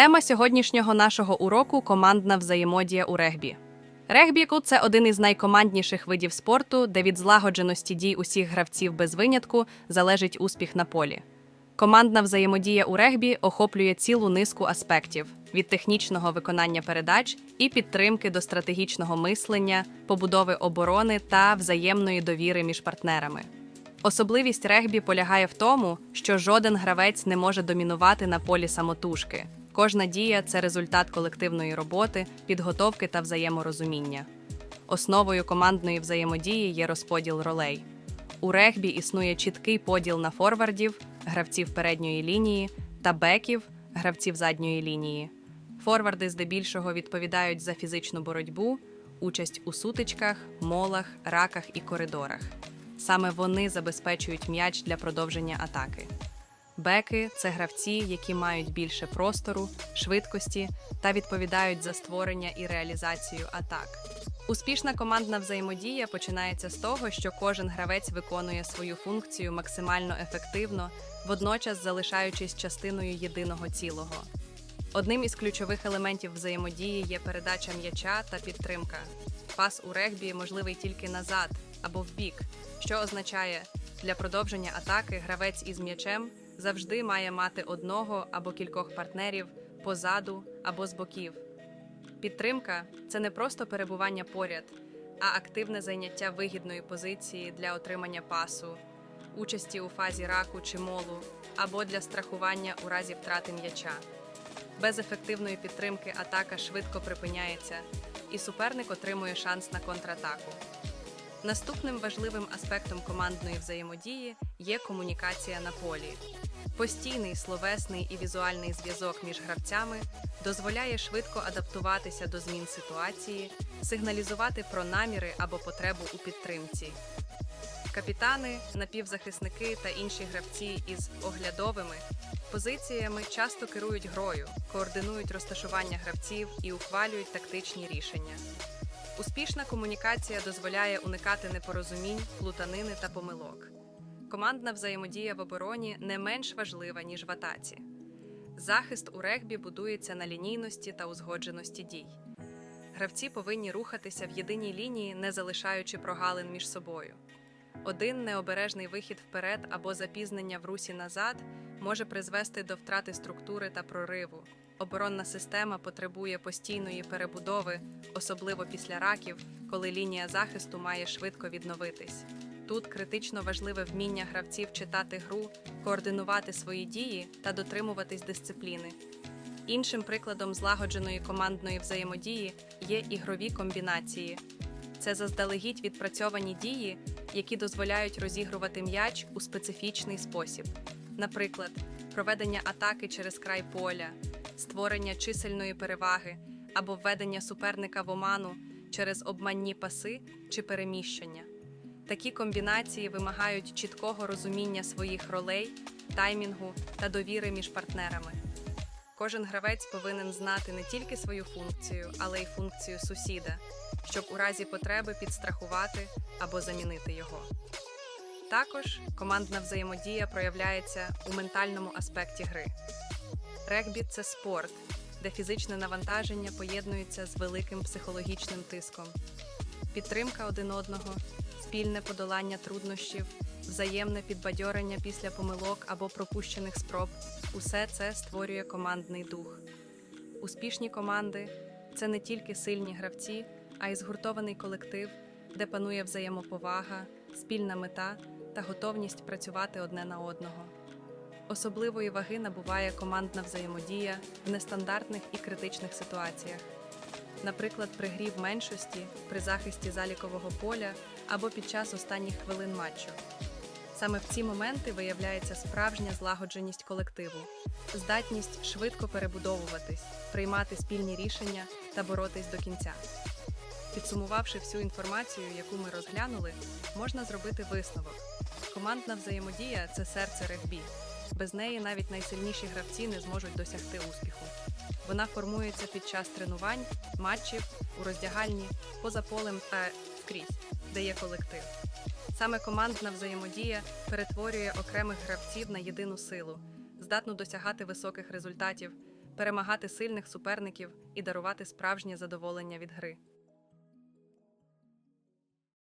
Тема сьогоднішнього нашого уроку командна взаємодія у регбі. Регбіку це один із найкомандніших видів спорту, де від злагодженості дій усіх гравців без винятку залежить успіх на полі. Командна взаємодія у регбі охоплює цілу низку аспектів від технічного виконання передач і підтримки до стратегічного мислення, побудови оборони та взаємної довіри між партнерами. Особливість регбі полягає в тому, що жоден гравець не може домінувати на полі самотужки. Кожна дія це результат колективної роботи, підготовки та взаєморозуміння. Основою командної взаємодії є розподіл ролей. У регбі існує чіткий поділ на форвардів, гравців передньої лінії та беків, гравців задньої лінії. Форварди здебільшого відповідають за фізичну боротьбу, участь у сутичках, молах, раках і коридорах. Саме вони забезпечують м'яч для продовження атаки. Беки це гравці, які мають більше простору, швидкості та відповідають за створення і реалізацію атак. Успішна командна взаємодія починається з того, що кожен гравець виконує свою функцію максимально ефективно, водночас залишаючись частиною єдиного цілого. Одним із ключових елементів взаємодії є передача м'яча та підтримка. Пас у регбі можливий тільки назад або вбік, що означає, для продовження атаки гравець із м'ячем завжди має мати одного або кількох партнерів позаду або з боків. Підтримка це не просто перебування поряд, а активне зайняття вигідної позиції для отримання пасу, участі у фазі раку чи молу або для страхування у разі втрати м'яча. Без ефективної підтримки атака швидко припиняється, і суперник отримує шанс на контратаку. Наступним важливим аспектом командної взаємодії є комунікація на полі. Постійний словесний і візуальний зв'язок між гравцями дозволяє швидко адаптуватися до змін ситуації, сигналізувати про наміри або потребу у підтримці. Капітани, напівзахисники та інші гравці із оглядовими позиціями часто керують грою, координують розташування гравців і ухвалюють тактичні рішення. Успішна комунікація дозволяє уникати непорозумінь, плутанини та помилок. Командна взаємодія в обороні не менш важлива, ніж в атаці. Захист у регбі будується на лінійності та узгодженості дій. Гравці повинні рухатися в єдиній лінії, не залишаючи прогалин між собою. Один необережний вихід вперед або запізнення в русі назад може призвести до втрати структури та прориву. Оборонна система потребує постійної перебудови, особливо після раків, коли лінія захисту має швидко відновитись. Тут критично важливе вміння гравців читати гру, координувати свої дії та дотримуватись дисципліни. Іншим прикладом злагодженої командної взаємодії є ігрові комбінації. Це заздалегідь відпрацьовані дії, які дозволяють розігрувати м'яч у специфічний спосіб. Наприклад, проведення атаки через край поля, створення чисельної переваги або введення суперника в оману через обманні паси чи переміщення. Такі комбінації вимагають чіткого розуміння своїх ролей, таймінгу та довіри між партнерами. Кожен гравець повинен знати не тільки свою функцію, але й функцію сусіда, щоб у разі потреби підстрахувати або замінити його. Також командна взаємодія проявляється у ментальному аспекті гри. Регбі це спорт, де фізичне навантаження поєднується з великим психологічним тиском. Підтримка один одного, спільне подолання труднощів, взаємне підбадьорення після помилок або пропущених спроб усе це створює командний дух. Успішні команди це не тільки сильні гравці, а й згуртований колектив, де панує взаємоповага, спільна мета та готовність працювати одне на одного. Особливої ваги набуває командна взаємодія в нестандартних і критичних ситуаціях. Наприклад, при грі в меншості, при захисті залікового поля або під час останніх хвилин матчу. Саме в ці моменти виявляється справжня злагодженість колективу, здатність швидко перебудовуватись, приймати спільні рішення та боротись до кінця. Підсумувавши всю інформацію, яку ми розглянули, можна зробити висновок. Командна взаємодія це серце регбі. Без неї навіть найсильніші гравці не зможуть досягти успіху. Вона формується під час тренувань, матчів, у роздягальні, поза полем та скрізь, де є колектив. Саме командна взаємодія перетворює окремих гравців на єдину силу, здатну досягати високих результатів, перемагати сильних суперників і дарувати справжнє задоволення від гри.